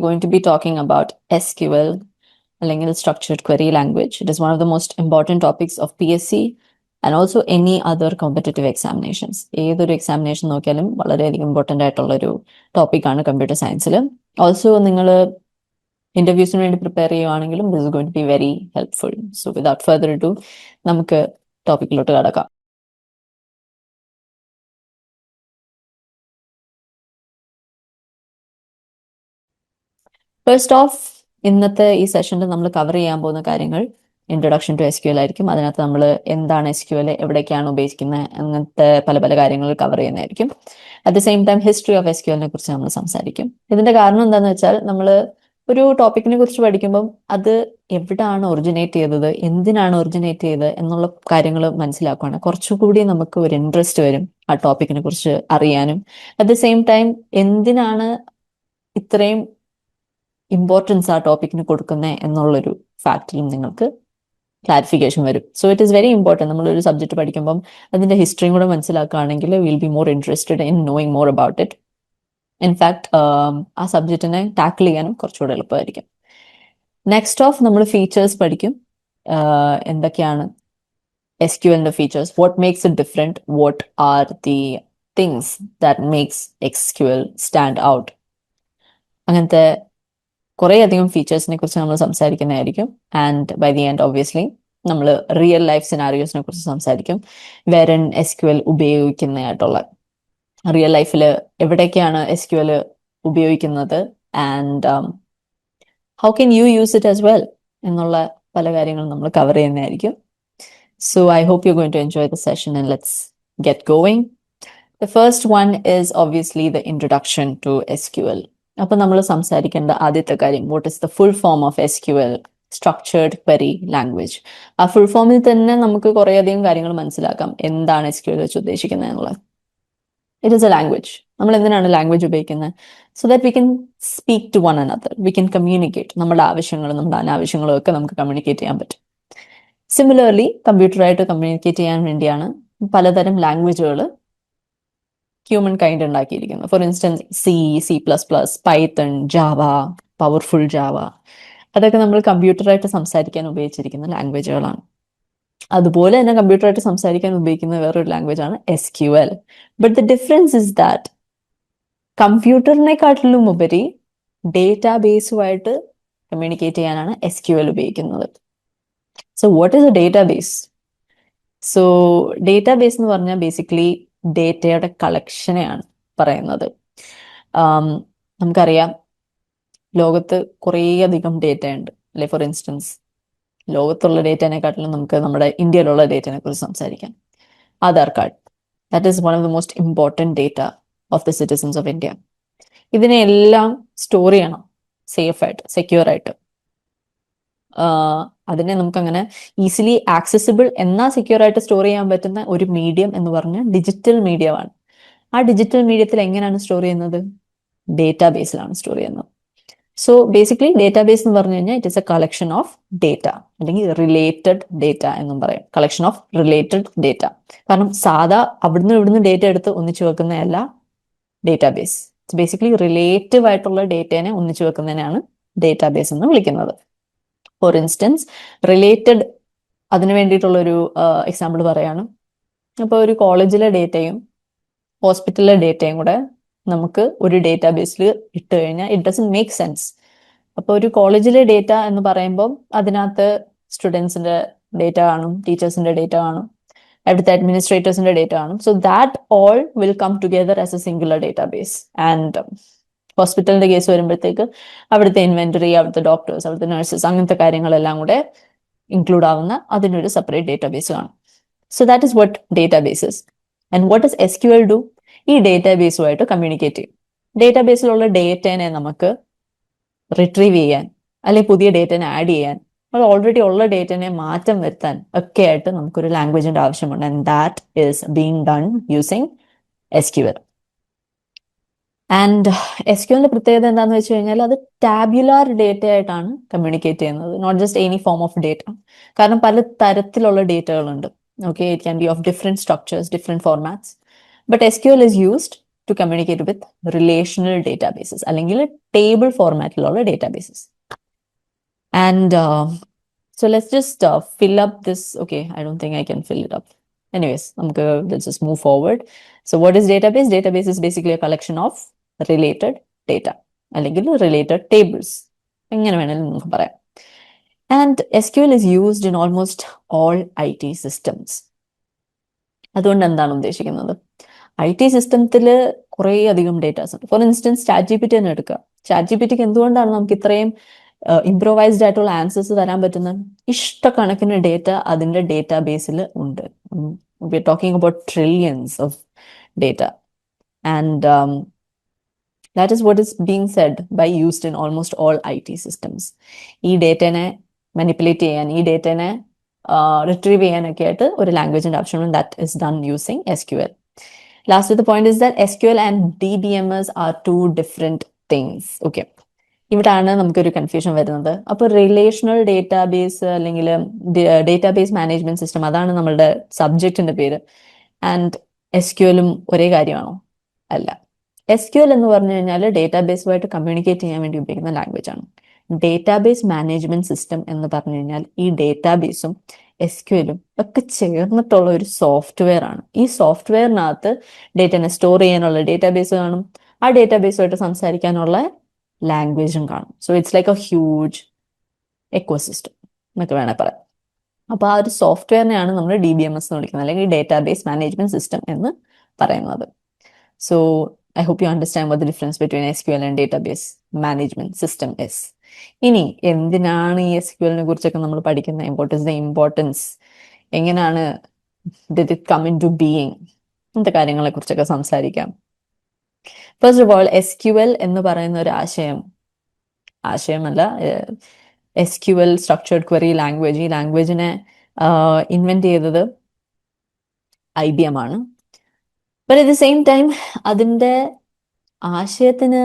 We're going to be talking about SQL, അല്ലെങ്കിൽ Structured Query Language. It is one of the most important topics of PSC and also any other competitive examinations. ഏതൊരു examination നോക്കിയാലും വളരെയധികം important ആയിട്ടുള്ള ഒരു ടോപ്പിക്കാണ് computer സയൻസിൽ also നിങ്ങൾ ഇന്റർവ്യൂസിന് വേണ്ടി prepare ചെയ്യുവാണെങ്കിലും this is going to be very helpful so without further to നമുക്ക് ടോപ്പിക്കിലോട്ട് കടക്കാം ഫസ്റ്റ് ഓഫ് ഇന്നത്തെ ഈ സെഷനിൽ നമ്മൾ കവർ ചെയ്യാൻ പോകുന്ന കാര്യങ്ങൾ introduction to S Q L ആയിരിക്കും. അതിനകത്ത് നമ്മൾ എന്താണ് എസ് ക്യു എൽ എവിടേക്കാണ് ഉപയോഗിക്കുന്നത് അങ്ങനത്തെ പല പല കാര്യങ്ങൾ കവർ ചെയ്യുന്നതായിരിക്കും. At the same time history of S Q എല്ലിനെ കുറിച്ച് നമ്മൾ സംസാരിക്കും. ഇതിന്റെ കാരണം എന്താണെന്ന് വെച്ചാൽ നമ്മൾ ഒരു ടോപ്പിക്കിനെ കുറിച്ച് പഠിക്കുമ്പം അത് എവിടാണ് ഒറിജിനേറ്റ് ചെയ്തത് എന്തിനാണ് ഒറിജിനേറ്റ് ചെയ്തത് എന്നുള്ള കാര്യങ്ങൾ മനസ്സിലാക്കുകയാണ് കുറച്ചുകൂടി നമുക്ക് ഒരു ഇൻട്രസ്റ്റ് വരും ആ ടോപ്പിക്കിനെ കുറിച്ച് അറിയാനും. അറ്റ് ദ സെയിം ടൈം എന്തിനാണ് ഇത്രയും ഇമ്പോർട്ടൻസ് ആ ടോപ്പിക്കിന് കൊടുക്കുന്നത് എന്നുള്ളൊരു ഫാക്റ്റിലും നിങ്ങൾക്ക് ക്ലാരിഫിക്കേഷൻ വരും. So it is very important നമ്മൾ ഒരു സബ്ജക്ട് പഠിക്കുമ്പം അതിന്റെ ഹിസ്റ്ററിയും കൂടെ മനസ്സിലാക്കുകയാണെങ്കിൽ will be more interested in knowing more about it in fact ആ സബ്ജക്റ്റിനെ ടാക്കിൾ ചെയ്യാനും കുറച്ചുകൂടെ എളുപ്പമായിരിക്കും. നെക്സ്റ്റ് ഓഫ് നമ്മൾ ഫീച്ചേഴ്സ് പഠിക്കും. എന്തൊക്കെയാണ് എസ് ക്യു എന്റെ features what makes it different what are the things that makes S Q L stand out അങ്ങനത്തെ കുറേ അധികം ഫീച്ചേഴ്സിനെ കുറിച്ച് നമ്മൾ സംസാരിക്കുന്നതായിരിക്കും. And by the end obviously നമ്മൾ റിയൽ ലൈഫ് സിനാരിയോസിനെ കുറിച്ച് സംസാരിക്കും. വേരൻ എസ് ക്യു എൽ ഉപയോഗിക്കുന്നതായിട്ടുള്ള. റിയൽ ലൈഫിൽ എവിടേക്കാണ് എസ് ക്യു എൽ ഉപയോഗിക്കുന്നത്? And how can you use it as well എന്നുള്ള പല കാര്യങ്ങളും നമ്മൾ കവർ ചെയ്യുന്നതായിരിക്കും. So I hope you going to enjoy the session and let's get going the first one is obviously the introduction to S L അപ്പൊ നമ്മൾ സംസാരിക്കേണ്ട ആദ്യത്തെ കാര്യം what is the full form of S Q L structured query language ആ full ഫോമിൽ തന്നെ നമുക്ക് കുറേ അധികം കാര്യങ്ങൾ മനസ്സിലാക്കാം. എന്താണ് എസ് ക്യു എൽ വെച്ച് ഉദ്ദേശിക്കുന്നത് എന്നുള്ളത്. ഇറ്റ് ഇസ് എ ലാംഗ്വേജ് നമ്മൾ എന്തിനാണ് ലാംഗ്വേജ് ഉപയോഗിക്കുന്നത് so that we can speak to one another we can communicate നമ്മുടെ ആവശ്യങ്ങളും നമ്മുടെ അനാവശ്യങ്ങളും ഒക്കെ നമുക്ക് കമ്മ്യൂണിക്കേറ്റ് ചെയ്യാൻ പറ്റും. സിമിലർലി കമ്പ്യൂട്ടറായിട്ട് കമ്മ്യൂണിക്കേറ്റ് ചെയ്യാൻ വേണ്ടിയാണ് പലതരം ലാംഗ്വേജുകൾ ഹ്യൂമൻ കൈൻഡ് ഉണ്ടാക്കിയിരിക്കുന്നത് for instance C C plus plus Python Java powerful Java അതൊക്കെ നമ്മൾ കമ്പ്യൂട്ടറായിട്ട് സംസാരിക്കാൻ ഉപയോഗിച്ചിരിക്കുന്ന ലാംഗ്വേജുകളാണ് അതുപോലെ തന്നെ കമ്പ്യൂട്ടറായിട്ട് സംസാരിക്കാൻ ഉപയോഗിക്കുന്ന വേറൊരു ലാംഗ്വേജ് ആണ് S Q L but the difference is that കമ്പ്യൂട്ടറിനെക്കാട്ടിലും ഉപരി ഡേറ്റാ ബേസുമായിട്ട് കമ്മ്യൂണിക്കേറ്റ് ചെയ്യാനാണ് എസ് ക്യു എൽ ഉപയോഗിക്കുന്നത്. So what is a database so database എന്ന് പറഞ്ഞാൽ ബേസിക്കലി ഡേറ്റയുടെ കളക്ഷനെയാണ് പറയുന്നത്. നമുക്കറിയാം ലോകത്ത് കുറേയധികം ഡേറ്റ ഉണ്ട് അല്ലെ ഫോർ ഇൻസ്റ്റൻസ് ലോകത്തുള്ള ഡേറ്റനെക്കാട്ടിലും നമുക്ക് നമ്മുടെ ഇന്ത്യയിലുള്ള ഡേറ്റനെ കുറിച്ച് സംസാരിക്കാം. Aadhaar card. That is one of the most important data of the citizens of India ഇതിനെല്ലാം സ്റ്റോർ ചെയ്യണം. സേഫ് ആയിട്ട് സെക്യൂർ ആയിട്ട്. അതിനെ നമുക്കങ്ങനെ ഈസിലി ആക്സസിബിൾ എന്നാ സെക്യൂർ ആയിട്ട് സ്റ്റോർ ചെയ്യാൻ പറ്റുന്ന ഒരു മീഡിയം എന്ന് പറഞ്ഞാൽ ഡിജിറ്റൽ മീഡിയമാണ് ആ ഡിജിറ്റൽ മീഡിയത്തിൽ എങ്ങനെയാണ് സ്റ്റോർ ചെയ്യുന്നത്? ഡേറ്റാ ബേസിലാണ് സ്റ്റോർ ചെയ്യുന്നത്. സോ ബേസിക്കലി ഡേറ്റാ ബേസ് എന്ന് പറഞ്ഞു കഴിഞ്ഞാൽ it is a collection of data അല്ലെങ്കിൽ റിലേറ്റഡ് ഡേറ്റ എന്നും പറയും. കളക്ഷൻ ഓഫ് റിലേറ്റഡ് ഡേറ്റ കാരണം സാധാ അവിടുന്ന് ഇവിടുന്ന് ഡേറ്റ എടുത്ത് ഒന്നിച്ചു വെക്കുന്നതല്ല ഡേറ്റാ ബേസ് ബേസിക്കലി റിലേറ്റീവ് ആയിട്ടുള്ള ഡേറ്റേനെ ഒന്നിച്ചു വെക്കുന്നതിനാണ് ഡേറ്റാ ബേസ് എന്ന് വിളിക്കുന്നത്. ഫോർ ഇൻസ്റ്റൻസ് റിലേറ്റഡ് അതിന് വേണ്ടിയിട്ടുള്ള ഒരു എക്സാമ്പിൾ പറയാണ്. അപ്പോൾ ഒരു കോളേജിലെ ഡേറ്റയും ഹോസ്പിറ്റലിലെ ഡേറ്റയും കൂടെ നമുക്ക് ഒരു ഡേറ്റാ ബേസിൽ ഇട്ട് കഴിഞ്ഞാൽ ഇറ്റ് ഡസൻ മേക്ക് സെൻസ് അപ്പോൾ ഒരു കോളേജിലെ ഡേറ്റ എന്ന് പറയുമ്പോൾ അതിനകത്ത് സ്റ്റുഡൻസിന്റെ ഡേറ്റ കാണും ടീച്ചേഴ്സിന്റെ ഡേറ്റ കാണും അവിടുത്തെ അഡ്മിനിസ്ട്രേറ്റേഴ്സിന്റെ ഡേറ്റ കാണും. So that all will come together as a singular database and ഹോസ്പിറ്റലിന്റെ കേസ് വരുമ്പോഴത്തേക്ക് അവിടുത്തെ ഇൻവെന്ററി അവിടുത്തെ ഡോക്ടേഴ്സ് അവിടുത്തെ നഴ്സസ് അങ്ങനത്തെ കാര്യങ്ങളെല്ലാം കൂടെ ഇൻക്ലൂഡ് ആവുന്ന അതിനൊരു സെപ്പറേറ്റ് ഡേറ്റാ ബേസ് കാണും. So that is what databases and what is S Q L do ഈ ഡേറ്റാ ബേസുമായിട്ട് കമ്മ്യൂണിക്കേറ്റ് ചെയ്യും. ഡേറ്റാ ബേസിലുള്ള ഡേറ്റനെ നമുക്ക് റിട്രീവ് ചെയ്യാൻ അല്ലെങ്കിൽ പുതിയ ഡേറ്റനെ ആഡ് ചെയ്യാൻ അത് ഓൾറെഡി ഉള്ള ഡേറ്റനെ മാറ്റം വരുത്താൻ ഒക്കെ ആയിട്ട് നമുക്കൊരു ലാംഗ്വേജിന്റെ ആവശ്യമുണ്ട്. And that is being done using S Q L and S Q എല്ലിന്റെ പ്രത്യേകത എന്താണെന്ന് വെച്ച് കഴിഞ്ഞാൽ അത് ടാബ്യുലാർ ഡേറ്റ ആയിട്ടാണ് കമ്മ്യൂണിക്കേറ്റ് ചെയ്യുന്നത്. Not just any form of data കാരണം പല തരത്തിലുള്ള ഡേറ്റകളുണ്ട് okay it can be of different structures different formats but S Q L is used to communicate with relational databases അല്ലെങ്കിൽ table ഫോർമാറ്റിലുള്ള databases and so let's just fill up this okay I don't think I can fill it up anyways നമുക്ക് let's just move forward. So what is database? Database is basically a collection of related data അല്ലെങ്കിൽ related tables എങ്ങനെ വേണമെങ്കിലും നമുക്ക് പറയാം. And S Q L is used in almost all I T systems അതുകൊണ്ട് എന്താണ് ഉദ്ദേശിക്കുന്നത്? I T സിസ്റ്റത്തിൽ കുറേ അധികം ഡേറ്റാസ് ഉണ്ട്. For instance chat G P T തന്നെ എടുക്കുക. ചാറ്റ് ജി പി ടിക്ക് എന്തുകൊണ്ടാണ് നമുക്ക് ഇത്രയും ഇംപ്രൊവൈസ്ഡ് ആയിട്ടുള്ള ആൻസേഴ്സ് തരാൻ പറ്റുന്ന ഇഷ്ടക്കണക്കിന് ഡേറ്റ അതിന്റെ ഡേറ്റാ ബേസിൽ ഉണ്ട്. We are talking about trillions of data and that is what is being said by used in almost all I T systems ഈ ഡേറ്റനെ മാനിപ്പുലേറ്റ് ചെയ്യാൻ ഈ ഡേറ്റനെ റിട്രീവ് ചെയ്യാനൊക്കെ ആയിട്ട് ഒരു ലാംഗ്വേജിന്റെ ആവശ്യമുണ്ട്. That is done using S Q L last the point is that S Q L and D B M S are two different things okay ഇവിടാണ് നമുക്കൊരു കൺഫ്യൂഷൻ വരുന്നത്. അപ്പോൾ റിലേഷണൽ ഡേറ്റാബേസ് അല്ലെങ്കിൽ ഡേറ്റാബേസ് മാനേജ്മെന്റ് സിസ്റ്റം അതാണ് നമ്മളുടെ സബ്ജക്റ്റിന്റെ പേര്. And S Q എല്ലും ഒരേ കാര്യമാണോ? അല്ല. എസ് ക്യു എൽ എന്ന് പറഞ്ഞു കഴിഞ്ഞാൽ ഡേറ്റാബേസുമായിട്ട് കമ്മ്യൂണിക്കേറ്റ് ചെയ്യാൻ വേണ്ടി ഉപയോഗിക്കുന്ന ലാംഗ്വേജ് ആണ്. ഡേറ്റാബേസ് മാനേജ്മെന്റ് സിസ്റ്റം എന്ന് പറഞ്ഞു കഴിഞ്ഞാൽ ഈ ഡേറ്റാബേസും എസ് ക്യു എല്ലും ഒക്കെ ചേർന്നിട്ടുള്ള ഒരു സോഫ്റ്റ്വെയർ ആണ്. ഈ സോഫ്റ്റ്വെയറിനകത്ത് ഡേറ്റനെ സ്റ്റോർ ചെയ്യാനുള്ള ഡേറ്റാബേസ് കാണും. ആ ഡേറ്റാബേസുമായിട്ട് സംസാരിക്കാനുള്ള ലാംഗ്വേജും കാണും. So it's like a huge ecosystem എന്നൊക്കെ വേണേൽ പറയാം. അപ്പോൾ ആ ഒരു സോഫ്റ്റ്വെയറിനെയാണ് നമ്മൾ ഡി ബി എം എസ് എന്ന് വിളിക്കുന്നത് അല്ലെങ്കിൽ ഡേറ്റാബേസ് മാനേജ്മെന്റ് സിസ്റ്റം എന്ന് പറയുന്നത്. So you understand what the difference between S Q L and database management systems ഇനി എന്തിനാണ് ഈ എസ് ക്യു എല്ലിനെ കുറിച്ചൊക്കെ നമ്മൾ പഠിക്കുന്നത്? വാട്ട് ഇസ് ദ ഇമ്പോർട്ടൻസ് എങ്ങനെയാണ് did it come into being ഇങ്ങനത്തെ കാര്യങ്ങളെ കുറിച്ചൊക്കെ സംസാരിക്കാം. First of all S Q L എന്ന് പറയുന്ന ഒരു ആശയം ആശയമല്ല S Q L structured query language ഈ ലാംഗ്വേജിനെ ഇൻവെന്റ് ചെയ്തത് ഐ ബി എം ആണ്. But at the same time അതിന്റെ ആശയത്തിന്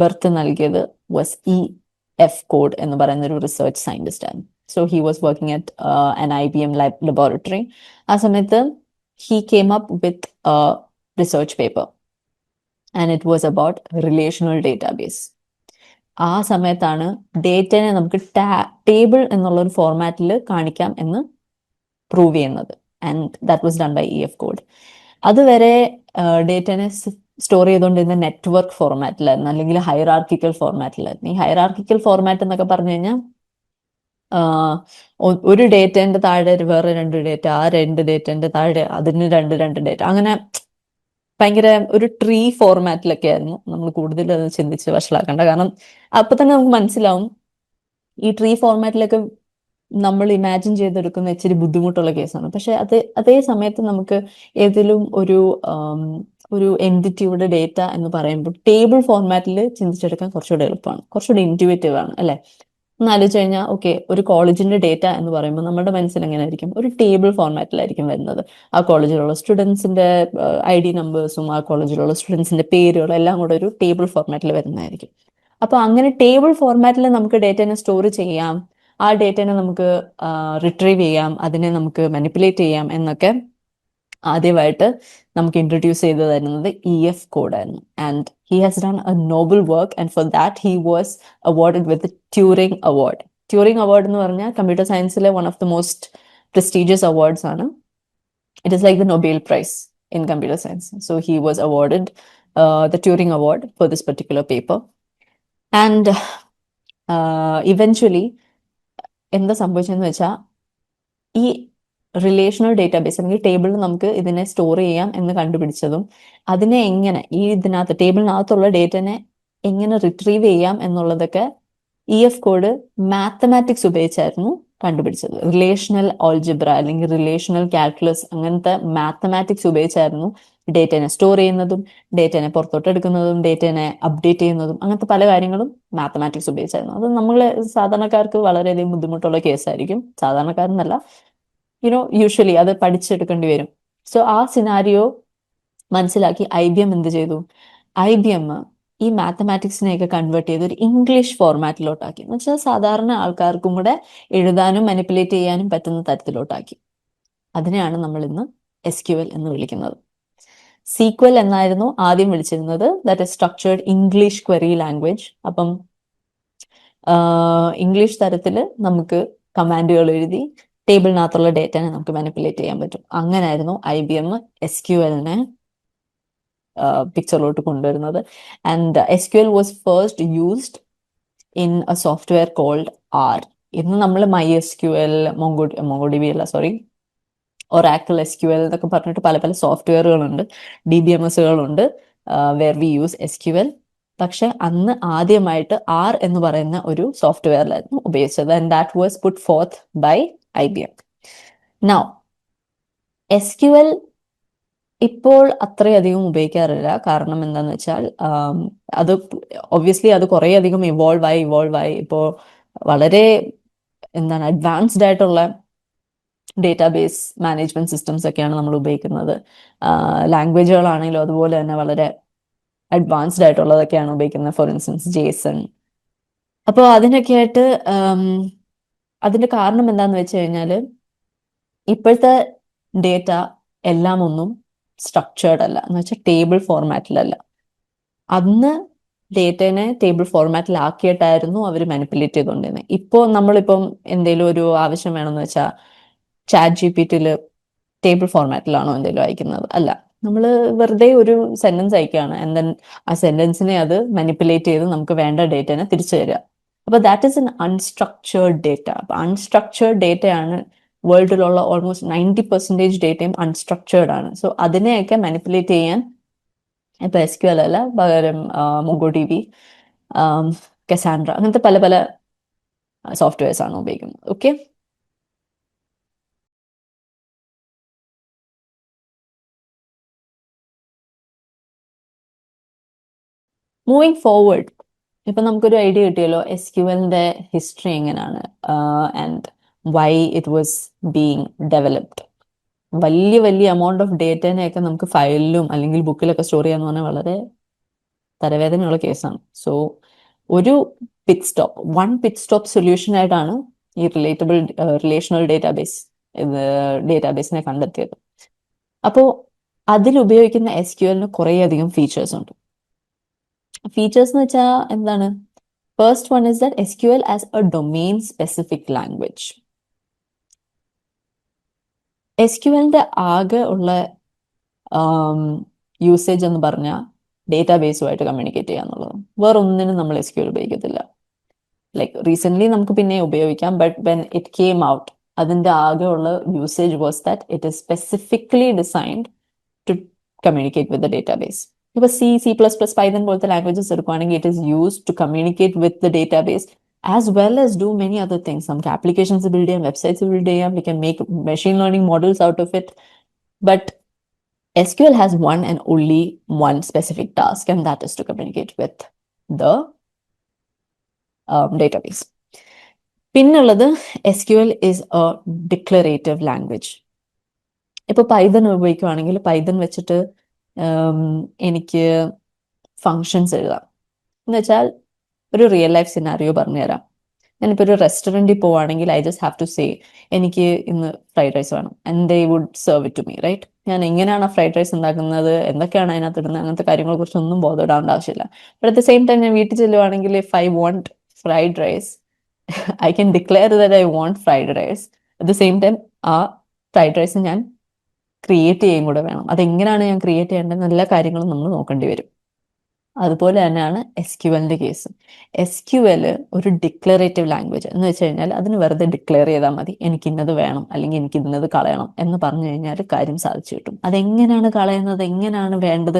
ബർത്ത് നൽകിയത് വാസ് ഇ എഫ് കോഡ് എന്ന് പറയുന്ന ഒരു റിസർച്ച് സയന്റിസ്റ്റ് ആണ്. So he was working at an I B M laboratory ആ സമയത്ത് he came up with research paper and it was about relational database ആ സമയത്താണ് ഡേറ്റനെ നമുക്ക് ടേബിൾ എന്നുള്ള ഒരു ഫോർമാറ്റിൽ കാണിക്കാം എന്ന് പ്രൂവ് ചെയ്യുന്നത്. And that was done by E F Codd അതുവരെ ഡേറ്റനെ സ്റ്റോർ ചെയ്തുകൊണ്ടിരുന്ന നെറ്റ്വർക്ക് ഫോർമാറ്റിലായിരുന്നു അല്ലെങ്കിൽ ഹൈറാർക്കിക്കൽ ഫോർമാറ്റിലായിരുന്നു ഈ ഹൈറാർക്കിക്കൽ ഫോർമാറ്റ് എന്നൊക്കെ പറഞ്ഞു കഴിഞ്ഞാൽ ഒരു ഡേറ്റന്റെ താഴെ വേറെ രണ്ട് ഡേറ്റ ആ രണ്ട് ഡേറ്റന്റെ താഴെ അതിന് രണ്ട് രണ്ട് ഡേറ്റ. അങ്ങനെ ഭയങ്കര ഒരു ട്രീ ഫോർമാറ്റിലൊക്കെ ആയിരുന്നു നമ്മൾ കൂടുതൽ അത് ചിന്തിച്ച് വഷളാക്കേണ്ട കാരണം അപ്പൊ തന്നെ നമുക്ക് മനസ്സിലാവും ഈ ട്രീ ഫോർമാറ്റിലൊക്കെ നമ്മൾ ഇമാജിൻ ചെയ്തെടുക്കുന്ന ഇച്ചിരി ബുദ്ധിമുട്ടുള്ള കേസാണ്. പക്ഷെ അത് അതേ സമയത്ത് നമുക്ക് ഏതെങ്കിലും ഒരു ഒരു എന്റിറ്റിയുടെ ഡേറ്റ എന്ന് പറയുമ്പോൾ ടേബിൾ ഫോർമാറ്റിൽ ചിന്തിച്ചെടുക്കാൻ കുറച്ചുകൂടെ എളുപ്പമാണ്. കുറച്ചുകൂടെ ഇന്റുവേറ്റീവ് ആണ് അല്ലെ? ഒന്ന് ആലോചിച്ച് കഴിഞ്ഞാൽ ഓക്കെ ഒരു കോളേജിന്റെ ഡേറ്റ എന്ന് പറയുമ്പോൾ നമ്മുടെ മനസ്സിൽ എങ്ങനെ ആയിരിക്കും ഒരു ടേബിൾ ഫോർമാറ്റിലായിരിക്കും വരുന്നത്. ആ കോളേജിലുള്ള സ്റ്റുഡൻസിന്റെ ഐ ഡി നമ്പേഴ്സും ആ കോളേജിലുള്ള സ്റ്റുഡൻസിന്റെ പേരുകളും എല്ലാം കൂടെ ഒരു ടേബിൾ ഫോർമാറ്റിൽ വരുന്നതായിരിക്കും. അപ്പൊ അങ്ങനെ ടേബിൾ ഫോർമാറ്റിൽ നമുക്ക് ഡേറ്റനെ സ്റ്റോർ ചെയ്യാം. ആ ഡേറ്റനെ നമുക്ക് റിട്രീവ് ചെയ്യാം അതിനെ നമുക്ക് മാനിപ്പുലേറ്റ് ചെയ്യാം എന്നൊക്കെ ആദ്യമായിട്ട് നമുക്ക് ഇൻട്രൊഡ്യൂസ് ചെയ്തു തരുന്നത് E F കോഡായിരുന്നു and he has done a noble work and for that he was awarded with Turing award Turing award എന്ന് പറഞ്ഞാൽ computer സയൻസിലെ one of the most prestigious awards ആണ്. It is like the Nobel prize in computer science so he was awarded the Turing award for this particular paper and eventually എന്താ സംഭവിച്ചതെന്ന് വെച്ചാൽ ഈ relational database അല്ലെങ്കിൽ ടേബിളിൽ നമുക്ക് ഇതിനെ store ചെയ്യാം എന്ന് കണ്ടുപിടിച്ചതും അതിനെ എങ്ങനെ ഈ ഇതിനകത്ത് ടേബിളിനകത്തുള്ള ഡേറ്റനെ എങ്ങനെ റിട്രീവ് ചെയ്യാം എന്നുള്ളതൊക്കെ ഇ എഫ് കോഡ് മാത്തമാറ്റിക്സ് ഉപയോഗിച്ചായിരുന്നു കണ്ടുപിടിച്ചത്. റിലേഷണൽ ഓൾജിബ്ര അല്ലെങ്കിൽ റിലേഷണൽ കാൽക്കുലസ് അങ്ങനത്തെ മാത്തമാറ്റിക്സ് ഉപയോഗിച്ചായിരുന്നു ഡേറ്റനെ സ്റ്റോർ ചെയ്യുന്നതും ഡേറ്റനെ പുറത്തോട്ട് എടുക്കുന്നതും ഡേറ്റനെ അപ്ഡേറ്റ് ചെയ്യുന്നതും അങ്ങനത്തെ പല കാര്യങ്ങളും മാത്തമാറ്റിക്സ് ഉപയോഗിച്ചായിരുന്നു. അത് നമ്മൾ സാധാരണക്കാർക്ക് വളരെയധികം ബുദ്ധിമുട്ടുള്ള കേസായിരിക്കും സാധാരണക്കാരെന്നല്ല യുനോ യൂഷ്വലി അത് പഠിച്ചെടുക്കേണ്ടി വരും. സോ ആ സിനാരിയോ മനസ്സിലാക്കി ഐ ബി എം എന്ത് ചെയ്തു? ഐ ബി എം ഈ മാത്തമാറ്റിക്സിനെയൊക്കെ കൺവേർട്ട് ചെയ്ത് ഒരു ഇംഗ്ലീഷ് ഫോർമാറ്റിലോട്ടാക്കി എന്ന് വെച്ചാൽ സാധാരണ ആൾക്കാർക്കും കൂടെ എഴുതാനും മാനിപ്പുലേറ്റ് ചെയ്യാനും പറ്റുന്ന തരത്തിലോട്ടാക്കി. അതിനെയാണ് നമ്മൾ ഇന്ന് എസ് ക്യു എൽ എന്ന് വിളിക്കുന്നത്. സീക്വൽ എന്നായിരുന്നു ആദ്യം വിളിച്ചിരുന്നത്. That is structured English query language അപ്പം ഇംഗ്ലീഷ് തരത്തിൽ നമുക്ക് കമാൻഡുകൾ എഴുതി ടേബിളിനകത്തുള്ള ഡേറ്റനെ നമുക്ക് മാനിപ്പുലേറ്റ് ചെയ്യാൻ പറ്റും. അങ്ങനെയായിരുന്നു I B M S Q എല്ലിനെ പിക്ചറിലോട്ട് കൊണ്ടുവരുന്നത്. And S Q L was first used in a software called R ഇന്ന് നമ്മൾ My S Q L Mongo Mongo D B അല്ല sorry Oracle S Q L എന്നൊക്കെ പറഞ്ഞിട്ട് പല പല സോഫ്റ്റ്വെയറുകളുണ്ട് D B M എസുകളുണ്ട് where we use S Q L പക്ഷെ അന്ന് ആദ്യമായിട്ട് ആർ എന്ന് പറയുന്ന ഒരു സോഫ്റ്റ്വെയറിലായിരുന്നു ഉപയോഗിച്ചത്. And that was put forth by I B M now S Q L ഇപ്പോൾ അത്രയധികം ഉപയോഗിക്കാറില്ല. കാരണം എന്താന്ന് വെച്ചാൽ അത് ഒബ്വിയസ്ലി അത് കുറേ അധികം ഇവോൾവ് ആയി ഇവോൾവ് ആയി. ഇപ്പോൾ വളരെ എന്താണ് അഡ്വാൻസ്ഡ് ആയിട്ടുള്ള ഡേറ്റാബേസ് മാനേജ്മെന്റ് സിസ്റ്റംസ് ഒക്കെയാണ് നമ്മൾ ഉപയോഗിക്കുന്നത്. ലാംഗ്വേജുകളാണെങ്കിലും അതുപോലെ തന്നെ വളരെ അഡ്വാൻസ്ഡ് ആയിട്ടുള്ളതൊക്കെയാണ് ഉപയോഗിക്കുന്നത്. For instance JSON. അപ്പോൾ അതിനൊക്കെ ആയിട്ട് അതിന്റെ കാരണം എന്താന്ന് വെച്ച് കഴിഞ്ഞാൽ ഇപ്പോഴത്തെ ഡേറ്റ എല്ലാം ഒന്നും സ്ട്രക്ചേർഡ് അല്ല. എന്ന് വെച്ചാൽ ടേബിൾ ഫോർമാറ്റിലല്ല അന്ന് ഡേറ്റനെ ടേബിൾ ഫോർമാറ്റിലാക്കിയിട്ടായിരുന്നു അവർ മാനിപ്പുലേറ്റ് ചെയ്തുകൊണ്ടിരുന്നത് ഇപ്പോൾ നമ്മളിപ്പം എന്തെങ്കിലും ഒരു ആവശ്യം വേണമെന്ന് വെച്ചാൽ ചാറ്റ് ജി പി ടിയിൽ ടേബിൾ ഫോർമാറ്റിലാണോ എന്തെങ്കിലും അയക്കുന്നത്? അല്ല നമ്മൾ വെറുതെ ഒരു സെന്റൻസ് അയക്കുകയാണ് ആൻഡ് ദെൻ ആ സെന്റൻസിനെ അത് മാനിപ്പുലേറ്റ് ചെയ്ത് നമുക്ക് വേണ്ട ഡേറ്റനെ തിരിച്ചു തരിക അപ്പോൾ that is an unstructured data അപ്പൊ അൺസ്ട്രക്ചേർഡ് ഡേറ്റയാണ് വേൾഡിലുള്ള ഓൾമോസ്റ്റ് നയന്റി പെർസെന്റേജ് ഡേറ്റയും അൺസ്ട്രക്ചേർഡ് ആണ്. സോ അതിനെയൊക്കെ മാനിപ്പുലേറ്റ് ചെയ്യാൻ ഇപ്പൊ എസ് ക്യു എൽ അല്ല പകരം മൊഗോ ടി വി കസാൻഡ്ര അങ്ങനത്തെ പല പല സോഫ്റ്റ്വെയർസ് ആണ് ഉപയോഗിക്കുന്നത്. ഓക്കെ മൂവിങ് ഫോർവേഡ് ഇപ്പൊ നമുക്കൊരു ഐഡിയ കിട്ടിയല്ലോ. എസ് ക്യു എല്ലിന്റെ ഹിസ്റ്ററി എങ്ങനെയാണ് and why it was being developed വലിയ വലിയ എമൗണ്ട് ഓഫ് ഡേറ്റനെയൊക്കെ നമുക്ക് ഫയലിലും അല്ലെങ്കിൽ ബുക്കിലൊക്കെ സ്റ്റോർ ചെയ്യാന്ന് പറഞ്ഞാൽ വളരെ തലവേദനയുള്ള കേസാണ് സോ ഒരു pit stop one pit stop solution ആയിട്ടാണ് ഈ റിലേറ്റബിൾ റിലേഷണൽ ഡേറ്റാബേസ് ഡേറ്റാബേസിനെ കണ്ടെത്തിയത്. അപ്പോൾ അതിൽ ഉപയോഗിക്കുന്ന എസ് ക്യു എല്ലിന് കുറേയധികം ഫീച്ചേഴ്സ് ഉണ്ട്. ഫീച്ചേഴ്സ് എന്ന് വെച്ചാൽ എന്താണ്? First one is that S Q L as a domain specific language S Q എല്ലിന്റെ ആകെ ഉള്ള യൂസേജ് എന്ന് പറഞ്ഞാൽ ഡേറ്റാബേസുമായിട്ട് കമ്മ്യൂണിക്കേറ്റ് ചെയ്യുക എന്നുള്ളത്. വേറെ ഒന്നിനും നമ്മൾ എസ് ക്യു എൽ ഉപയോഗിക്കത്തില്ല. ലൈക്ക് റീസെന്റ് നമുക്ക് പിന്നെ ഉപയോഗിക്കാം but when it came out അതിന്റെ ആകെ ഉള്ള usage was that it is specifically designed to communicate with the database ഇപ്പൊ C C plus plus Python പോലത്തെ ലാംഗ്വേജസ് എടുക്കുകയാണെങ്കിൽ it is use to communicate with the database as well as do many other things നമുക്ക് applications build ചെയ്യാം websites build ചെയ്യാം we can make machine learning models out of it but SQL has one and only one specific task, and that is to communicate with the um, database. പിന്നുള്ളത് S Q L is a declarative language ഇപ്പൊ Python ഉപയോഗിക്കുവാണെങ്കിൽ Python വെച്ചിട്ട് എനിക്ക് functions എഴുതാം. എന്ന് വെച്ചാൽ ഒരു real life scenario പറഞ്ഞുതരാം. ഞാനിപ്പോൾ ഒരു റെസ്റ്റോറന്റിൽ പോവാണെങ്കിൽ I just have to say എനിക്ക് ഇന്ന് ഫ്രൈഡ് റൈസ് വേണം and they would serve it to me right ഞാൻ എങ്ങനെയാണ് ആ ഫ്രൈഡ് റൈസ് ഉണ്ടാക്കുന്നത് എന്തൊക്കെയാണ് അതിനകത്ത് ഇടുന്നത് അങ്ങനത്തെ കാര്യങ്ങളെ കുറിച്ച് ഒന്നും ബോധപ്പെടേണ്ട ആവശ്യമില്ല. But at the same time ഞാൻ വീട്ടിൽ ചെല്ലുവാണെങ്കിൽ if I want fried rice I can declare that I want fried rice at the same time ആ ഫ്രൈഡ് റൈസ് ഞാൻ ക്രിയേറ്റ് ചെയ്യും കൂടെ വേണം. അതെങ്ങനെയാണ് ഞാൻ ക്രിയേറ്റ് ചെയ്യേണ്ടത്? എല്ലാ കാര്യങ്ങളും നമ്മൾ നോക്കേണ്ടി വരും. അതുപോലെ തന്നെയാണ് എസ് ക്യു എല്ലിന്റെ കേസ് എസ് ക്യു എൽ ഒരു ഡിക്ലറേറ്റീവ് ലാംഗ്വേജ് എന്ന് വെച്ച് കഴിഞ്ഞാൽ അതിന് വെറുതെ ഡിക്ലെയർ ചെയ്താൽ മതി. എനിക്ക് ഇന്നത് വേണം അല്ലെങ്കിൽ എനിക്ക് ഇന്നത് കളയണം എന്ന് പറഞ്ഞു കഴിഞ്ഞാൽ കാര്യം സാധിച്ചു കിട്ടും. അതെങ്ങനെയാണ് കളയുന്നത്? എങ്ങനെയാണ് വേണ്ടത്?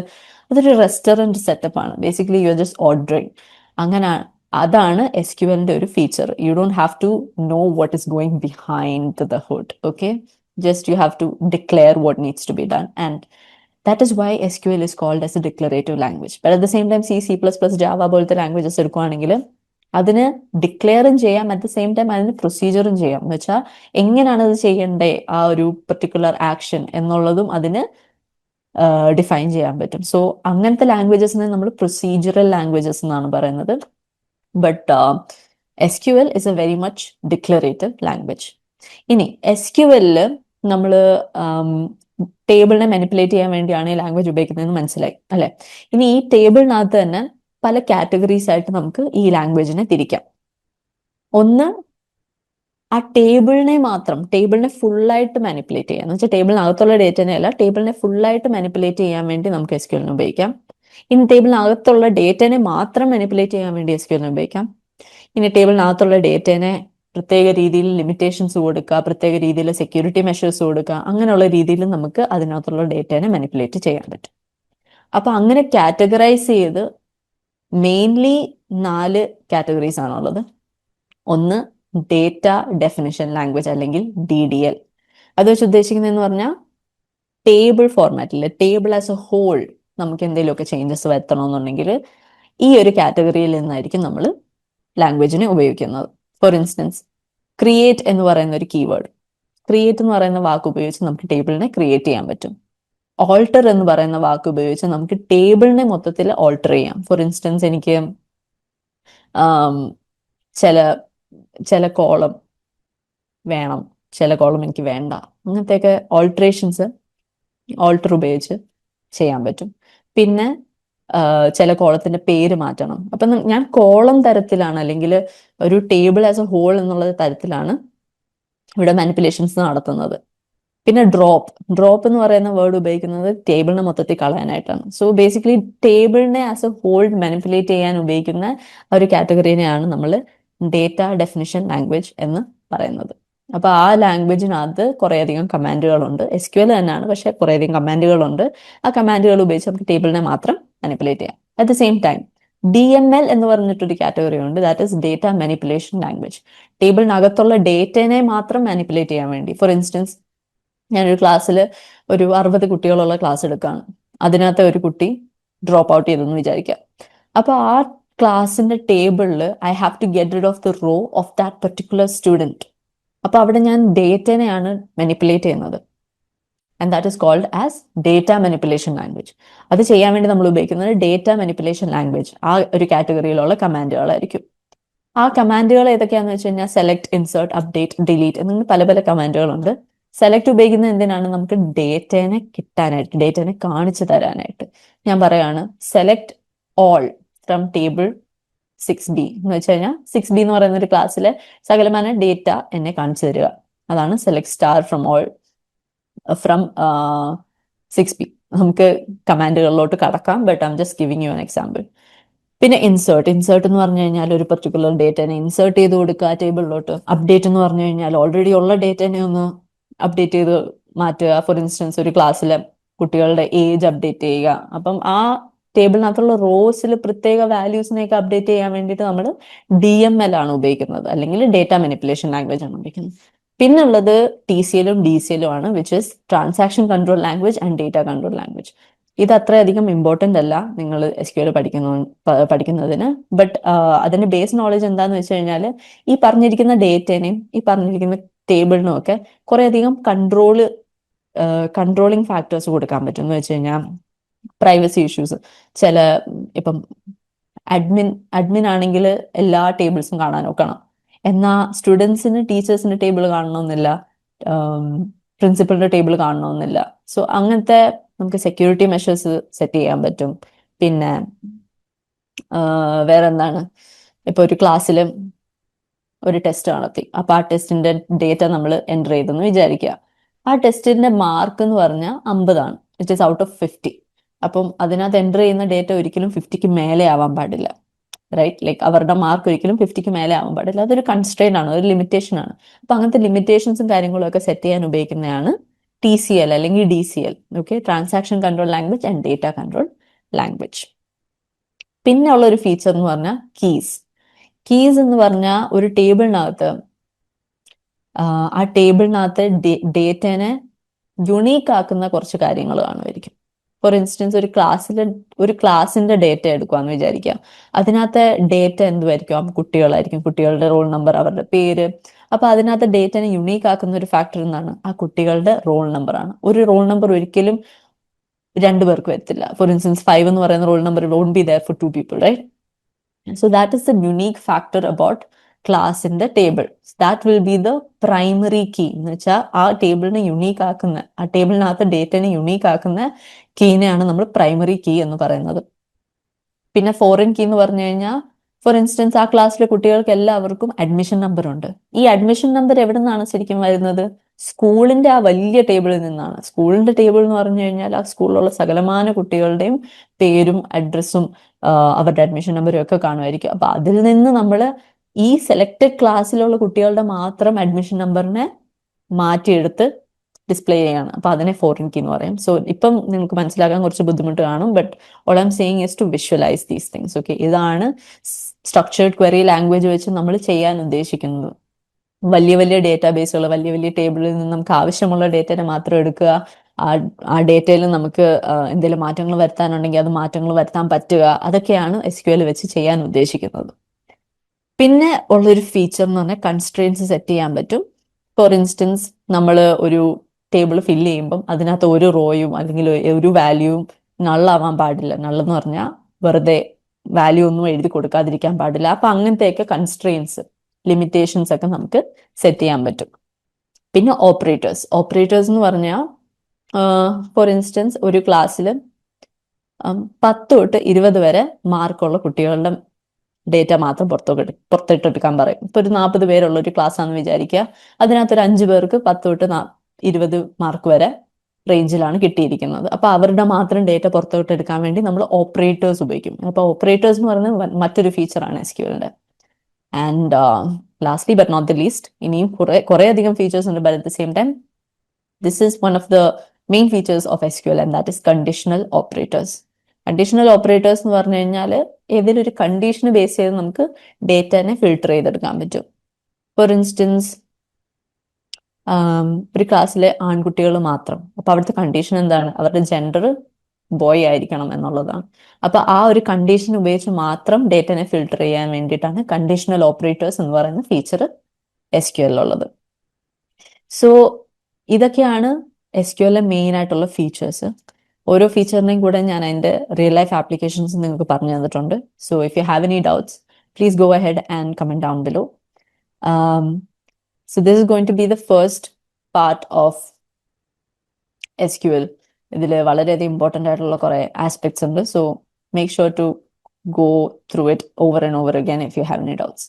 അതൊരു റെസ്റ്റോറന്റ് സെറ്റപ്പ് ആണ്. Basically you are just ordering അങ്ങനെ അതാണ് എസ് ക്യു എല്ലിന്റെ ഒരു feature you don't have to know what is going behind the hood okay just you have to declare what needs to be done. And that is why SQL is called as a declarative language. But at the same time, C, C++, Java പോലത്തെ languages എടുക്കുകയാണെങ്കിൽ അതിന് ഡിക്ലെയറും ചെയ്യാം. At the same time അതിന് പ്രൊസീജിയറും ചെയ്യാം. എന്ന് വെച്ചാൽ എങ്ങനെയാണ് അത് ചെയ്യേണ്ടേ ആ ഒരു പെർട്ടിക്കുലർ ആക്ഷൻ എന്നുള്ളതും അതിന് ഡിഫൈൻ ചെയ്യാൻ പറ്റും. സോ അങ്ങനത്തെ ലാംഗ്വേജസിനെ നമ്മൾ പ്രൊസീജിയറൽ ലാംഗ്വേജസ് എന്നാണ് പറയുന്നത്. But S Q L is a very much declarative language ഇനി എസ് ക്യു എല്ലിൽ നമ്മൾ ടേബിളിനെ മാനിപ്പുലേറ്റ് ചെയ്യാൻ വേണ്ടിയാണ് ഈ ലാംഗ്വേജ് ഉപയോഗിക്കുന്നതെന്ന് മനസ്സിലായി അല്ലെ? ഇനി ഈ ടേബിളിനകത്ത് തന്നെ പല കാറ്റഗറീസ് ആയിട്ട് നമുക്ക് ഈ ലാംഗ്വേജിനെ തിരിക്കാം. ഒന്ന് ആ ടേബിളിനെ മാത്രം ടേബിളിനെ ഫുള്ളായിട്ട് മാനിപ്പുലേറ്റ് ചെയ്യാം. എന്ന് വെച്ചാൽ ടേബിളിനകത്തുള്ള ഡേറ്റനെ അല്ല ടേബിളിനെ ഫുള്ളായിട്ട് മാനിപ്പുലേറ്റ് ചെയ്യാൻ വേണ്ടി നമുക്ക് എസ് ക്യൂലിന് ഉപയോഗിക്കാം. ഇനി ടേബിളിനകത്തുള്ള ഡേറ്റനെ മാത്രം മാനിപ്പുലേറ്റ് ചെയ്യാൻ വേണ്ടി എസ് ക്യൂലിന് ഉപയോഗിക്കാം. ഇനി ടേബിളിനകത്തുള്ള ഡേറ്റനെ പ്രത്യേക രീതിയിൽ ലിമിറ്റേഷൻസ് കൊടുക്കുക പ്രത്യേക രീതിയിൽ സെക്യൂരിറ്റി മെഷേഴ്സ് കൊടുക്കുക അങ്ങനെയുള്ള രീതിയിൽ നമുക്ക് അതിനകത്തുള്ള ഡേറ്റേനെ മാനിപ്പുലേറ്റ് ചെയ്യാൻ പറ്റും. അപ്പൊ അങ്ങനെ കാറ്റഗറൈസ് ചെയ്ത് മെയിൻലി നാല് കാറ്റഗറീസ് ആണുള്ളത്. ഒന്ന് ഡേറ്റ ഡെഫിനിഷൻ ലാംഗ്വേജ് അല്ലെങ്കിൽ ഡി ഡി എൽ അത് വെച്ച് ഉദ്ദേശിക്കുന്നതെന്ന് പറഞ്ഞാൽ ടേബിൾ ഫോർമാറ്റിൽ ടേബിൾ ആസ് എ ഹോൾ നമുക്ക് എന്തെങ്കിലുമൊക്കെ ചേഞ്ചസ് വരുത്തണമെന്നുണ്ടെങ്കിൽ ഈ ഒരു കാറ്റഗറിയിൽ നിന്നായിരിക്കും നമ്മൾ ലാംഗ്വേജിനെ ഉപയോഗിക്കുന്നത്. ഫോർ ഇൻസ്റ്റൻസ് ക്രിയേറ്റ് എന്ന് പറയുന്ന ഒരു കീവേഡ് ക്രിയേറ്റ് എന്ന് പറയുന്ന വാക്ക് ഉപയോഗിച്ച് നമുക്ക് ടേബിളിനെ ക്രിയേറ്റ് ചെയ്യാൻ പറ്റും. ഓൾട്ടർ എന്ന് പറയുന്ന വാക്ക് ഉപയോഗിച്ച് നമുക്ക് ടേബിളിനെ മൊത്തത്തിൽ ഓൾട്ടർ ചെയ്യാം. ഫോർ ഇൻസ്റ്റൻസ് എനിക്ക് ചില ചില കോളം വേണം. ചില കോളം എനിക്ക് വേണ്ട. അങ്ങനത്തെയൊക്കെ ഓൾട്ടറേഷൻസ് ഓൾട്ടർ ഉപയോഗിച്ച് ചെയ്യാൻ പറ്റും. പിന്നെ ചില കോളത്തിന്റെ പേര് മാറ്റണം. അപ്പൊ ഞാൻ കോളം തരത്തിലാണ് അല്ലെങ്കിൽ ഒരു ടേബിൾ ആസ് എ ഹോൾ എന്നുള്ള തരത്തിലാണ് ഇവിടെ മാനിപ്പുലേഷൻസ് നടത്തുന്നത്. പിന്നെ ഡ്രോപ്പ്. ഡ്രോപ്പ് എന്ന് പറയുന്ന വേർഡ് ഉപയോഗിക്കുന്നത് ടേബിളിനെ മൊത്തത്തിൽ കളയാനായിട്ടാണ്. സോ ബേസിക്കലി ടേബിളിനെ ആസ് എ ഹോൾ മാനിപ്പുലേറ്റ് ചെയ്യാൻ ഉപയോഗിക്കുന്ന ഒരു കാറ്റഗറിനെയാണ് നമ്മൾ ഡേറ്റ ഡെഫിനിഷൻ ലാംഗ്വേജ് എന്ന് പറയുന്നത്. അപ്പൊ ആ ലാംഗ്വേജിനകത്ത് കുറേയധികം കമാൻഡുകളുണ്ട്. എസ് ക്യു എൽ തന്നെയാണ് പക്ഷെ കുറേയധികം കമാൻഡുകളുണ്ട്. ആ കമാൻഡുകൾ ഉപയോഗിച്ച് നമുക്ക് ടേബിളിനെ മാത്രം മാനിപ്പുലേറ്റ് ചെയ്യാം. At the same time D M L എന്ന് പറഞ്ഞിട്ടൊരു കാറ്റഗറി ഉണ്ട്. That is data manipulation language ടേബിളിനകത്തുള്ള ഡേറ്റനെ മാത്രം മാനിപ്പുലേറ്റ് ചെയ്യാൻ വേണ്ടി. ഫോർ ഇൻസ്റ്റൻസ് ഞാനൊരു ക്ലാസ്സിൽ ഒരു അറുപത് കുട്ടികളുള്ള ക്ലാസ് എടുക്കുകയാണ് അതിനകത്ത് ഒരു കുട്ടി ഡ്രോപ്പ് ഔട്ട് ചെയ്തെന്ന് വിചാരിക്കാം. അപ്പോൾ ആ ക്ലാസ്സിന്റെ ടേബിളിൽ I have to get rid of the row of that particular student അപ്പോൾ അവിടെ ഞാൻ ഡേറ്റനെയാണ് മാനിപ്പുലേറ്റ് ചെയ്യുന്നത്. And that is called as data manipulation language അത് ചെയ്യാൻ വേണ്ടി നമ്മൾ ഉപയോഗിക്കുന്നത് ഡേറ്റ മാനിപ്പുലേഷൻ ലാംഗ്വേജ് ആ ഒരു കാറ്റഗറിയിലുള്ള കമാൻഡുകളായിരിക്കും ആ കമാൻഡുകൾ ഏതൊക്കെയാണെന്ന് വെച്ച് കഴിഞ്ഞാൽ സെലക്ട് ഇൻസേർട്ട് അപ്ഡേറ്റ് ഡിലീറ്റ് എന്നിങ്ങനെ പല പല കമാൻഡുകളുണ്ട് സെലക്ട് ഉപയോഗിക്കുന്നത് എന്തിനാണ്? നമുക്ക് ഡേറ്റേനെ കിട്ടാനായിട്ട് ഡേറ്റേനെ കാണിച്ചു തരാനായിട്ട്. ഞാൻ പറയാണ് select all from table six B എന്ന് വെച്ച് കഴിഞ്ഞാൽ സിക്സ് ബി എന്ന് പറയുന്ന ഒരു ക്ലാസ്സിലെ സകലമാന ഡേറ്റ എന്നെ കാണിച്ചു തരിക. അതാണ് select star from all from six P നമുക്ക് കമാൻഡുകളിലോട്ട് കടക്കാം but I'm just giving you an example പിന്നെ ഇൻസേർട്ട് ഇൻസേർട്ട് എന്ന് പറഞ്ഞു കഴിഞ്ഞാൽ ഒരു പെർട്ടിക്കുലർ ഡേറ്റനെ ഇൻസേർട്ട് ചെയ്ത് കൊടുക്കുക ടേബിളിലോട്ട് അപ്ഡേറ്റ് എന്ന് പറഞ്ഞു കഴിഞ്ഞാൽ ഓൾറെഡി ഉള്ള ഡേറ്റനെ ഒന്ന് അപ്ഡേറ്റ് ചെയ്ത് മാറ്റുക. ഫോർ ഇൻസ്റ്റൻസ് ഒരു ക്ലാസ്സിലെ കുട്ടികളുടെ ഏജ് അപ്ഡേറ്റ് ചെയ്യുക. അപ്പം ആ ടേബിളിനകത്തുള്ള റോസിൽ പ്രത്യേക വാല്യൂസിനെയൊക്കെ അപ്ഡേറ്റ് ചെയ്യാൻ വേണ്ടിയിട്ട് നമ്മൾ ഡി എം എൽ ആണ് ഉപയോഗിക്കുന്നത്. അല്ലെങ്കിൽ ഡേറ്റ മെനിപ്പുലേഷൻ ലാംഗ്വേജ് ആണ് ഉപയോഗിക്കുന്നത്. പിന്നുള്ളത് ടി സി എല്ലും ഡി സി എല്ലും ആണ് which is transaction control language and data control language ഇത് അത്രയധികം ഇമ്പോർട്ടന്റ് അല്ല നിങ്ങൾ എസ് ക്യു എൽ പഠിക്കുന്ന പഠിക്കുന്നതിന്. ബട്ട് അതിന്റെ ബേസ് നോളജ് എന്താന്ന് വെച്ച് കഴിഞ്ഞാൽ ഈ പറഞ്ഞിരിക്കുന്ന ഡേറ്റേനെയും ഈ പറഞ്ഞിരിക്കുന്ന ടേബിളിനും ഒക്കെ കുറേയധികം കൺട്രോൾ കൺട്രോളിങ് ഫാക്ടേഴ്സ് കൊടുക്കാൻ പറ്റും. എന്ന് വെച്ച് കഴിഞ്ഞാൽ പ്രൈവസി ഇഷ്യൂസ് ചില ഇപ്പം അഡ്മിൻ അഡ്മിൻ ആണെങ്കിൽ എല്ലാ ടേബിൾസും കാണാൻ നോക്കണം എന്നാ സ്റ്റുഡൻസിന് ടീച്ചേഴ്സിന്റെ ടേബിൾ കാണണമെന്നില്ല പ്രിൻസിപ്പളിന്റെ ടേബിൾ കാണണമെന്നില്ല സോ അങ്ങനത്തെ നമുക്ക് സെക്യൂരിറ്റി മെഷേഴ്സ് സെറ്റ് ചെയ്യാൻ പറ്റും. പിന്നെ വേറെ എന്താണ് ഇപ്പൊ ഒരു ക്ലാസ്സിൽ ഒരു ടെസ്റ്റ് നടത്തി. അപ്പൊ ആ ടെസ്റ്റിന്റെ ഡേറ്റ നമ്മൾ എന്റർ ചെയ്തെന്ന് വിചാരിക്കുക ആ ടെസ്റ്റിന്റെ മാർക്ക് എന്ന് പറഞ്ഞാൽ അമ്പതാണ്. It is out of fifty. അപ്പം അതിനകത്ത് എന്റർ ചെയ്യുന്ന ഡേറ്റ ഒരിക്കലും ഫിഫ്റ്റിക്ക് മേലെ ആവാൻ പാടില്ല. റൈറ്റ് ലൈക്ക് അവരുടെ മാർക്ക് ഒരിക്കലും ഫിഫ്റ്റിക്ക് മേലെ ആവാൻ പാടില്ല. അതൊരു കൺസ്ട്രെയിൻ ആണ് ഒരു ലിമിറ്റേഷൻ ആണ്. അപ്പൊ അങ്ങനത്തെ ലിമിറ്റേഷൻസും കാര്യങ്ങളും ഒക്കെ സെറ്റ് ചെയ്യാൻ ഉപയോഗിക്കുന്നതാണ് ടി സി എൽ അല്ലെങ്കിൽ D C L okay transaction control language and data control language പിന്നെ ഉള്ള ഒരു ഫീച്ചർ എന്ന് പറഞ്ഞാൽ കീസ് കീസ് എന്ന് പറഞ്ഞാൽ ഒരു ടേബിളിനകത്ത് ആ ടേബിളിനകത്ത് ഡേറ്റനെ യുണീക്ക് ആക്കുന്ന കുറച്ച് കാര്യങ്ങൾ കാണുമായിരിക്കും. ഫോർ ഇൻസ്റ്റൻസ് ഒരു ക്ലാസ്സിലെ ഒരു ക്ലാസ്സിന്റെ ഡേറ്റ എടുക്കുകയെന്ന് വിചാരിക്കാം അതിനകത്തെ ഡേറ്റ എന്തുമായിരിക്കും കുട്ടികളായിരിക്കും. കുട്ടികളുടെ റോൾ നമ്പർ അവരുടെ പേര്. അപ്പൊ അതിനകത്ത് ഡേറ്റനെ യുണീക്ക് ആക്കുന്ന ഒരു ഫാക്ടർ എന്നാണ് ആ കുട്ടികളുടെ റോൾ നമ്പർ ആണ്. ഒരു റോൾ നമ്പർ ഒരിക്കലും രണ്ടു പേർക്ക് വരത്തില്ല. ഫോർ ഇൻസ്റ്റൻസ് ഫൈവ് എന്ന് പറയുന്ന roll number won't be there for two people right so that is the unique factor about ക്ലാസിന്റെ table. That will be the primary key എന്ന് വെച്ചാൽ ആ ടേബിളിനെ യുണീക്ക് ആക്കുന്ന ആ ടേബിളിനകത്ത് ഡേറ്റനെ യുണീക്ക് ആക്കുന്ന കീനെയാണ് നമ്മൾ പ്രൈമറി കീ എന്ന് പറയുന്നത്. പിന്നെ ഫോറിൻ കീ എന്ന് പറഞ്ഞു കഴിഞ്ഞാൽ ഫോർ ഇൻസ്റ്റൻസ് ആ ക്ലാസ്സിലെ കുട്ടികൾക്ക് എല്ലാവർക്കും അഡ്മിഷൻ നമ്പർ ഉണ്ട്. ഈ അഡ്മിഷൻ നമ്പർ എവിടെ നിന്നാണ് ശരിക്കും വരുന്നത്? സ്കൂളിന്റെ ആ വലിയ ടേബിളിൽ നിന്നാണ്. സ്കൂളിന്റെ ടേബിൾ എന്ന് പറഞ്ഞു കഴിഞ്ഞാൽ ആ സ്കൂളിലുള്ള സകലമാന കുട്ടികളുടെയും പേരും അഡ്രസ്സും അവരുടെ അഡ്മിഷൻ നമ്പറും ഒക്കെ കാണുമായിരിക്കും. അപ്പൊ അതിൽ നിന്ന് നമ്മൾ ഈ സെലക്ടഡ് ക്ലാസ്സിലുള്ള കുട്ടികളുടെ മാത്രം അഡ്മിഷൻ നമ്പറിനെ മാറ്റിയെടുത്ത് ഡിസ്പ്ലേ ചെയ്യാണ്. അപ്പൊ അതിനെ ഫോറിൻ കീ എന്ന് പറയും. സോ ഇപ്പം നിങ്ങൾക്ക് മനസ്സിലാക്കാൻ കുറച്ച് ബുദ്ധിമുട്ട് കാണും. But all I'm seeing is to visualise these things okay ഇതാണ് സ്ട്രക്ചേർഡ് ക്വറി ലാംഗ്വേജ് വെച്ച് നമ്മൾ ചെയ്യാൻ ഉദ്ദേശിക്കുന്നത്. വലിയ വലിയ ഡേറ്റാബേസുകൾ വലിയ വലിയ ടേബിളിൽ നിന്ന് നമുക്ക് ആവശ്യമുള്ള ഡേറ്റനെ മാത്രം എടുക്കുക. ആ ഡേറ്റയിൽ നമുക്ക് എന്തെങ്കിലും മാറ്റങ്ങൾ വരുത്താനുണ്ടെങ്കിൽ അത് മാറ്റങ്ങൾ വരുത്താൻ പറ്റുക. അതൊക്കെയാണ് എസ് ക്യു എൽ വെച്ച് ചെയ്യാൻ ഉദ്ദേശിക്കുന്നത്. പിന്നെ ഉള്ളൊരു ഫീച്ചർ എന്ന് പറഞ്ഞാൽ കൺസ്ട്രെയിൻസ് സെറ്റ് ചെയ്യാൻ പറ്റും. ഫോർ ഇൻസ്റ്റൻസ് നമ്മൾ ഒരു ടേബിൾ ഫില്ല് ചെയ്യുമ്പം അതിനകത്ത് ഒരു റോയും അല്ലെങ്കിൽ ഒരു വാല്യൂവും നള്ളാവാൻ പാടില്ല. നള്ളെന്ന് പറഞ്ഞാൽ വെറുതെ വാല്യൂ ഒന്നും എഴുതി കൊടുക്കാതിരിക്കാൻ പാടില്ല. അപ്പൊ അങ്ങനത്തെയൊക്കെ കൺസ്ട്രെയിൻസ് ലിമിറ്റേഷൻസ് ഒക്കെ നമുക്ക് സെറ്റ് ചെയ്യാൻ പറ്റും. പിന്നെ ഓപ്പറേറ്റേഴ്സ് ഓപ്പറേറ്റേഴ്സ് എന്ന് പറഞ്ഞാൽ ഫോർ ഇൻസ്റ്റൻസ് ഒരു ക്ലാസ്സിൽ പത്ത് തൊട്ട് ഇരുപത് വരെ മാർക്കുള്ള കുട്ടികളുടെ ഡേറ്റ മാത്രം പുറത്തോട്ട് പുറത്തിട്ടെടുക്കാൻ പറയും. ഇപ്പൊ ഒരു നാൽപ്പത് പേരുള്ള ഒരു ക്ലാസ് ആണെന്ന് വിചാരിക്കുക. അതിനകത്ത് ഒരു അഞ്ചു പേർക്ക് പത്ത് തൊട്ട് ഇരുപത് മാർക്ക് വരെ റേഞ്ചിലാണ് കിട്ടിയിരിക്കുന്നത്. അപ്പൊ അവരുടെ മാത്രം ഡേറ്റ പുറത്തോട്ട് എടുക്കാൻ വേണ്ടി നമ്മൾ ഓപ്പറേറ്റേഴ്സ് ഉപയോഗിക്കും. അപ്പൊ ഓപ്പറേറ്റേഴ്സ് എന്ന് പറയുന്നത് മറ്റൊരു ഫീച്ചറാണ് S ക്യൂലിന്റെ and lastly but not the least ഇനിയും കുറെ കുറെ അധികം ഫീച്ചേഴ്സ് ഉണ്ട് but at the same time this is one of the main features of S Q L and that is conditional operators conditional operators എന്ന് പറഞ്ഞു കഴിഞ്ഞാൽ ഏതെങ്കിലും ഒരു കണ്ടീഷന് ബേസ് ചെയ്ത് നമുക്ക് ഡേറ്റനെ ഫിൽട്ടർ ചെയ്തെടുക്കാൻ പറ്റും. ഫോർ ഇൻസ്റ്റൻസ് ഒരു ക്ലാസ്സിലെ ആൺകുട്ടികൾ മാത്രം. അപ്പൊ അവിടുത്തെ കണ്ടീഷൻ എന്താണ്? അവരുടെ ജെൻഡർ ബോയ് ആയിരിക്കണം എന്നുള്ളതാണ്. അപ്പൊ ആ ഒരു കണ്ടീഷൻ ഉപയോഗിച്ച് മാത്രം ഡേറ്റനെ ഫിൽട്ടർ ചെയ്യാൻ വേണ്ടിയിട്ടാണ് കണ്ടീഷണൽ ഓപ്പറേറ്റേഴ്സ് എന്ന് പറയുന്ന ഫീച്ചർ എസ് ക്യു എല്ലുള്ളത് സോ ഇതൊക്കെയാണ് എസ് ക്യു എല്ലിലെ മെയിൻ ആയിട്ടുള്ള ഫീച്ചേഴ്സ് ഓരോ ഫീച്ചറിനെയും കൂടെ ഞാൻ അതിന്റെ റിയൽ ലൈഫ് ആപ്ലിക്കേഷൻസ് നിങ്ങൾക്ക് പറഞ്ഞു തന്നിട്ടുണ്ട്. So if you have any doubts go ahead and comment down below so this is going to be the first part of S Q L ഇതിൽ വളരെയധികം ഇമ്പോർട്ടന്റ് ആയിട്ടുള്ള കുറെ ആസ്പെക്ട്സ് ഉണ്ട്. So make sure to go through it over and over again if you have any doubts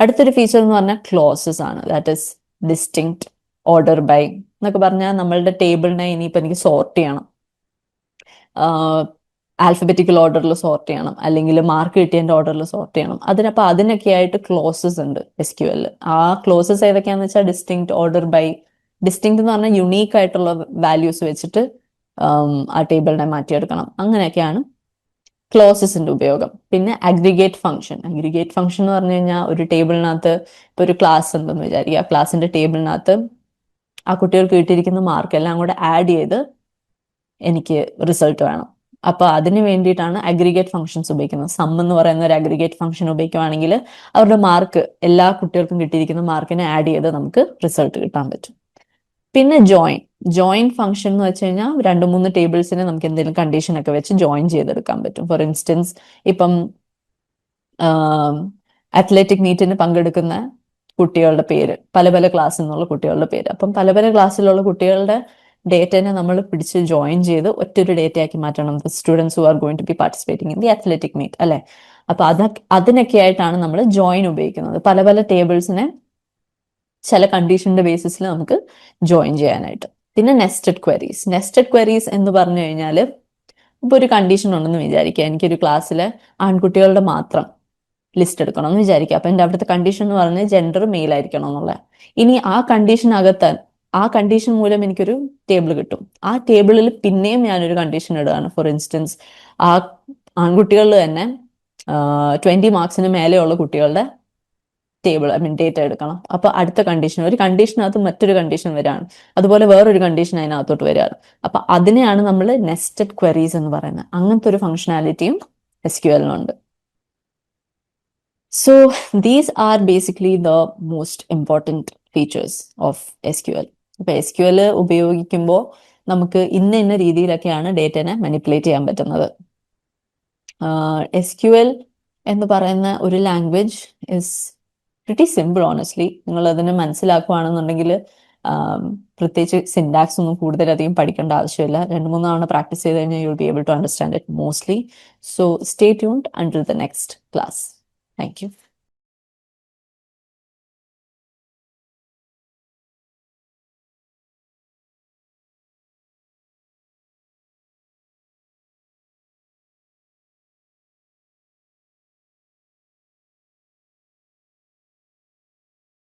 അടുത്തൊരു feature എന്ന് പറഞ്ഞാൽ clauses ആണ്. That is distinct order by എന്നൊക്കെ പറഞ്ഞാൽ നമ്മളുടെ ടേബിളിനെ ഇനിയിപ്പോൾ എനിക്ക് സോർട്ട് ചെയ്യണം. ആൽഫബറ്റിക്കൽ ഓർഡറിൽ സോർട്ട് ചെയ്യണം. അല്ലെങ്കിൽ മാർക്ക് കിട്ടിയതിന്റെ ഓർഡറിൽ സോർട്ട് ചെയ്യണം. അതിനപ്പോൾ അതിനൊക്കെ ആയിട്ട് ക്ലോസസ് ഉണ്ട് എസ് ക്യു എല്ലിൽ ആ ക്ലോസസ് ഏതൊക്കെയാന്ന് വെച്ചാൽ ഡിസ്റ്റിങ് ഓർഡർ ബൈ ഡിസ്റ്റിങ് എന്ന് പറഞ്ഞാൽ യുണീക്ക് ആയിട്ടുള്ള വാല്യൂസ് വെച്ചിട്ട് ആ ടേബിളിനെ മാറ്റിയെടുക്കണം. അങ്ങനെയൊക്കെയാണ് ക്ലോസസിന്റെ ഉപയോഗം. പിന്നെ അഗ്രിഗേറ്റ് ഫംഗ്ഷൻ അഗ്രിഗേറ്റ് ഫംഗ്ഷൻ എന്ന് പറഞ്ഞു കഴിഞ്ഞാൽ ഒരു ടേബിളിനകത്ത് ഇപ്പൊ ഒരു ക്ലാസ് ഉണ്ടെന്ന് വിചാരിക്കുക. ക്ലാസിന്റെ ടേബിളിനകത്ത് ആ കുട്ടികൾക്ക് കിട്ടിയിരിക്കുന്ന മാർക്ക് എല്ലാം കൂടെ ആഡ് ചെയ്ത് എനിക്ക് റിസൾട്ട് വേണം. അപ്പൊ അതിന് വേണ്ടിയിട്ടാണ് അഗ്രിഗേറ്റ് ഫംഗ്ഷൻസ് ഉപയോഗിക്കുന്നത്. സം എന്ന് പറയുന്ന ഒരു അഗ്രിഗേറ്റ് ഫംഗ്ഷൻ ഉപയോഗിക്കുവാണെങ്കിൽ അവരുടെ മാർക്ക് എല്ലാ കുട്ടികൾക്കും കിട്ടിയിരിക്കുന്ന മാർക്കിനെ ആഡ് ചെയ്ത് നമുക്ക് റിസൾട്ട് കിട്ടാൻ പറ്റും. പിന്നെ ജോയിൻ ജോയിൻ ഫംഗ്ഷൻ എന്ന് വെച്ച് കഴിഞ്ഞാൽ രണ്ട് മൂന്ന് ടേബിൾസിനെ നമുക്ക് എന്തെങ്കിലും കണ്ടീഷൻ ഒക്കെ വെച്ച് ജോയിൻ ചെയ്തെടുക്കാൻ പറ്റും. ഫോർ ഇൻസ്റ്റൻസ് ഇപ്പം അത്ലറ്റിക് മീറ്റിന് പങ്കെടുക്കുന്ന കുട്ടികളുടെ പേര് പല പല ക്ലാസ്സിൽ നിന്നുള്ള കുട്ടികളുടെ പേര്. അപ്പം പല പല ക്ലാസ്സിലുള്ള കുട്ടികളുടെ ഡേറ്റനെ നമ്മൾ പിടിച്ച് ജോയിൻ ചെയ്ത് ഒറ്റൊരു ഡേറ്റ ആക്കി മാറ്റണം. Students who are going to be participating in the athletic meet അല്ലെ? അപ്പൊ അതൊക്കെ അതിനൊക്കെ ആയിട്ടാണ് നമ്മൾ ജോയിൻ ഉപയോഗിക്കുന്നത്. പല പല ടേബിൾസിനെ ചില കണ്ടീഷന്റെ ബേസിസിൽ നമുക്ക് ജോയിൻ ചെയ്യാനായിട്ട്. പിന്നെ നെസ്റ്റഡ് ക്വയറീസ് നെസ്റ്റഡ് ക്വയറീസ് എന്ന് പറഞ്ഞു കഴിഞ്ഞാൽ ഇപ്പൊ ഒരു കണ്ടീഷൻ ഉണ്ടെന്ന് വിചാരിക്കുക. എനിക്കൊരു ക്ലാസ്സിലെ ആൺകുട്ടികളുടെ മാത്രം ലിസ്റ്റ് എടുക്കണം എന്ന് വിചാരിക്കുക. അപ്പൊ എന്റെ അവിടുത്തെ കണ്ടീഷൻ എന്ന് പറഞ്ഞാൽ ജെൻഡർ മെയിൽ ആയിരിക്കണം എന്നുള്ള ഇനി ആ കണ്ടീഷനകത്ത് ആ കണ്ടീഷൻ മൂലം എനിക്കൊരു ടേബിൾ കിട്ടും. ആ ടേബിളിൽ പിന്നെയും ഞാനൊരു കണ്ടീഷൻ ഇടുകയാണ്. ഫോർ ഇൻസ്റ്റൻസ് ആ ആൺകുട്ടികളിൽ തന്നെ ട്വന്റി മാർക്സിന് മേലെയുള്ള കുട്ടികളുടെ ടേബിൾ ഐ മീൻ ഡേറ്റ എടുക്കണം. അപ്പൊ അടുത്ത കണ്ടീഷൻ ഒരു കണ്ടീഷനകത്ത് മറ്റൊരു കണ്ടീഷൻ വരികയാണ് അതുപോലെ വേറൊരു കണ്ടീഷൻ അതിനകത്തോട്ട് വരികയാണ് അപ്പൊ അതിനെയാണ് നമ്മൾ നെസ്റ്റഡ് ക്വരീസ് എന്ന് പറയുന്നത്. അങ്ങനത്തെ ഒരു ഫംഗ്ഷനാലിറ്റിയും S Q എല്ലിനുണ്ട് so these are basically the most important features of S Q L ഇപ്പൊ എസ് ക്യു എൽ ഉപയോഗിക്കുമ്പോൾ നമുക്ക് ഇന്ന ഇന്ന രീതിയിലൊക്കെയാണ് ഡേറ്റനെ മാനിപ്പുലേറ്റ് ചെയ്യാൻ പറ്റുന്നത്. എസ് ക്യു എൽ എന്ന് പറയുന്ന ഒരു language is pretty simple honestly നിങ്ങൾ അതിനെ മനസ്സിലാക്കുകയാണെന്നുണ്ടെങ്കിൽ പ്രത്യേകിച്ച് സിൻഡാക്സ് ഒന്നും കൂടുതലധികം പഠിക്കേണ്ട ആവശ്യമില്ല. രണ്ട് മൂന്ന് തവണ പ്രാക്ടീസ് ചെയ്ത് കഴിഞ്ഞാൽ you will be able to understand it mostly so stay tuned until the next class thank you